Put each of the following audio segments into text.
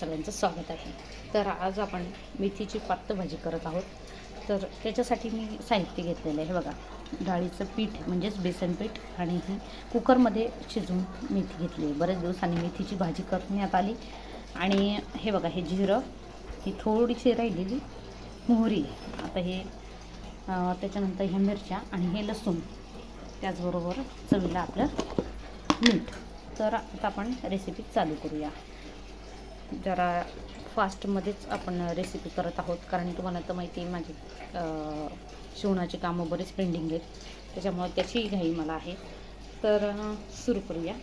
सगळ्यांचं स्वागत आहे. तर आज आपण मेथीची पात्त भाजी करत आहोत. तर त्याच्यासाठी मी साहित्य घेतलेलं आहे. हे बघा डाळीचं पीठ म्हणजेच बेसन पीठ आणि ही कुकरमध्ये शिजवून मेथी घेतली आहे. बरेच दिवसांनी मेथीची भाजी करण्यात आली. आणि हे बघा हे जिरं ही थोडीशी राहिलेली मोहरी आता हे त्याच्यानंतर ह्या मिरच्या आणि हे लसूण त्याचबरोबर चवीला आपलं मीठ. तर आता आपण रेसिपी चालू करूया. जरा फास्टमध्येच आपण रेसिपी करत आहोत. कारण तुम्हाला तर माहिती आहे माझी शिवणाची कामं बरेच पेंडिंग आहेत. त्याच्यामुळे त्याची घाई मला आहे. तर सुरू करूया.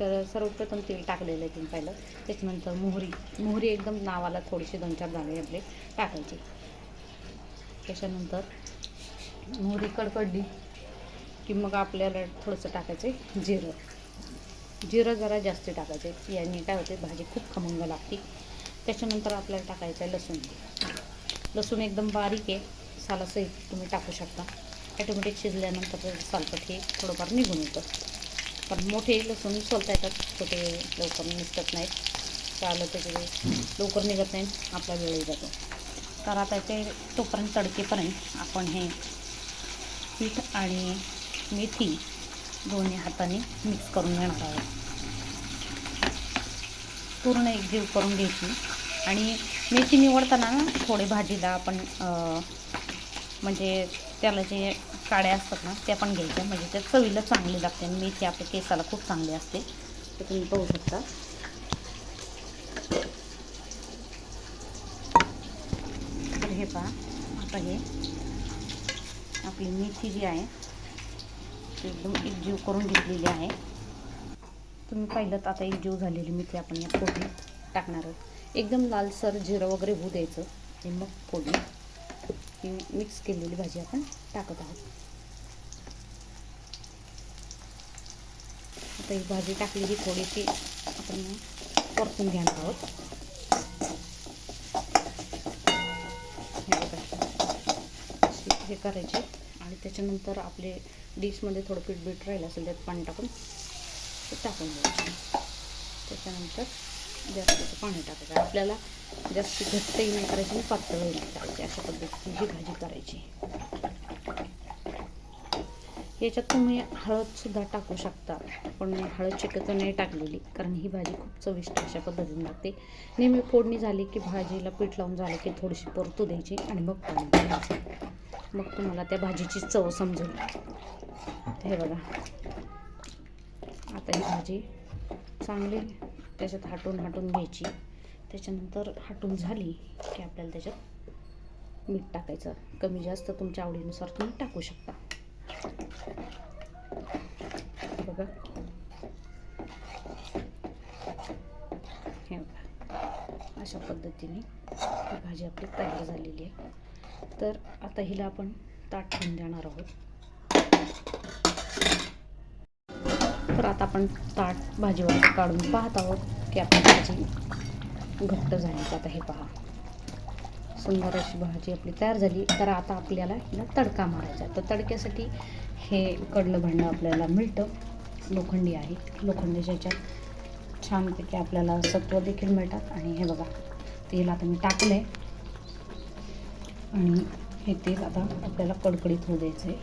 तर सर्वप्रथम तेल टाकलेलं आहे तुम्ही पाहिलं. त्याच्यानंतर मोहरी. मोहरी एकदम नावाला थोडीशी दोन चार दाणे आपले. टाकायचे. त्याच्यानंतर मोहरी कडकडली की मग आपल्याला थोडंसं टाकायचं जिरं. जिरं जरा जास्त टाकायचं. याने काय होते? भाजी खूप खमंग लागते. त्याच्यानंतर आपल्याला टाकायचं आहे लसूण. लसूण एकदम बारीक आहे. सालासहित तुम्ही टाकू शकता. ॲटोमॅटिक शिजल्यानंतर सालपट हे थोडंफार निघून येतं. पण मोठे लसूण सोलता येतात. छोटे लवकर निघत नाहीत. चालं त्याचे लवकर निघत नाही आपला वेळही जातो. तर आता ते तोपर्यंत तडकेपर्यंत आपण हे पीठ आणि मेथी दोन्ही हाताने मिक्स करून घेणार आहोत. पूर्ण एकजीव करून घ्यायची. आणि मेथी निवडताना थोडे भाजीला आपण म्हणजे त्याला जे काड्या असतात ना त्या पण घ्यायच्या. म्हणजे त्या चवीला चांगली लागते आणि मेथी आपल्या केसाला खूप चांगली असते. तर तुम्ही पाहू शकता. तर हे पहा आता हे आपली मेथी जी आहे अशी एकदम एकजीव करून घेतलेली आहे. तुम्ही पाहिलं आता एकजीव झालेली मेथी आपण या फोडणी टाकणार आहोत. एकदम लालसर जिरं वगैरे होऊ द्यायचं. आणि मग फोडणी. ही मिक्स केलेली भाजी आपण टाकत आहोत. आता ही भाजी टाकलेली थोडीशी आपण परतून घेणार आहोत. हे हे करायचे. आणि त्याच्यानंतर आपले डिशमध्ये थोडं पीठ बीट राहिलं असेल त्यात पाणी टाकून ते टाकून द्यायचं त्याच्यानंतर जास्त पाणी टाकायचं. आपल्याला जास्त घट्टही नाही करायची आणि पातळही नाही करायची. अशा पद्धतीची ही भाजी करायची. याच्यात तुम्ही हळदसुद्धा टाकू शकता पण मी हळद शक्यतो नाही टाकलेली कारण ही भाजी खूप चविष्ट अशा पद्धतीने लागते. नेहमी फोडणी झाली की भाजीला पीठ लावून झालं की थोडीशी परतू द्यायची आणि मग पाणी द्यायचं मग तुम्हाला त्या भाजीची चव समजेल. हे बघा. आता ही भाजी चांगली त्याच्यात हाटून हाटून घ्यायची. त्याच्यानंतर हाटून झाली की आपल्याला त्याच्यात मीठ टाकायचं. कमी जास्त तुमच्या आवडीनुसार तुम्ही टाकू शकता. बघा. हे बघा. अशा पद्धतीने ही भाजी आपली तयार झालेली आहे. तर आता हिला आपण ताट ठेवून देणार आहोत. तर आता आपण ताट भाजीवर काढून पाहत आहोत की आपली भाजी घट्ट झाली. आता हे पहा. सुंदर अशी भाजी आपली तयार झाली. तर आता आपल्याला हिला तडका मारायचा तर तडक्यासाठी हे कडलं भांडं आपल्याला मिळतं. लोखंडी आहे. लोखंडीच्या ह्याच्यात छानपैकी आपल्याला सत्व देखील मिळतात. आणि हे बघा तेल आता मी टाकलं आहे आणि हे तेल आता आपल्याला कडकडीत होऊ द्यायचं आहे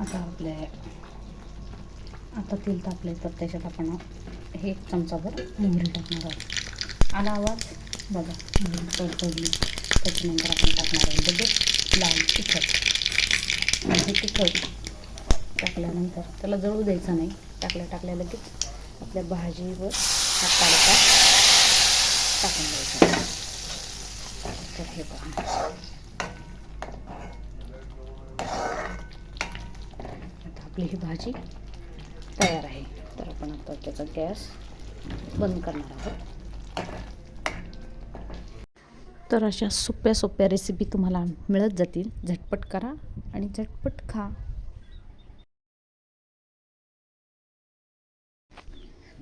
आता आपल्या आता तेल तापले तर त्याच्यात आपण हे एक चमचाभर मोहरी टाकणार आहोत. आला आवाज? बघा मोहरी तडतडली त्याच्यानंतर आपण टाकणार आहोत बघू लाल तिखट. आणि तिखट टाकल्यानंतर त्याला जळू द्यायचं नाही. टाकल्या टाकल्या लगेच आपल्या भाजीवर हात तडका टाकून द्यायचा. तर हे पहा. आता आपली ही भाजी तयार आहे. तर आपण आता त्याचा गॅस बंद करणार आहोत. तर अशा सोप्या सोप्या रेसिपी तुम्हाला मिळत जातील. झटपट करा आणि झटपट खा.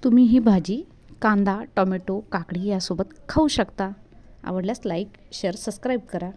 तुम्ही ही भाजी कांदा टोमॅटो काकडी यासोबत खाऊ शकता. आवडल्यास लाईक शेअर सबस्क्राईब करा.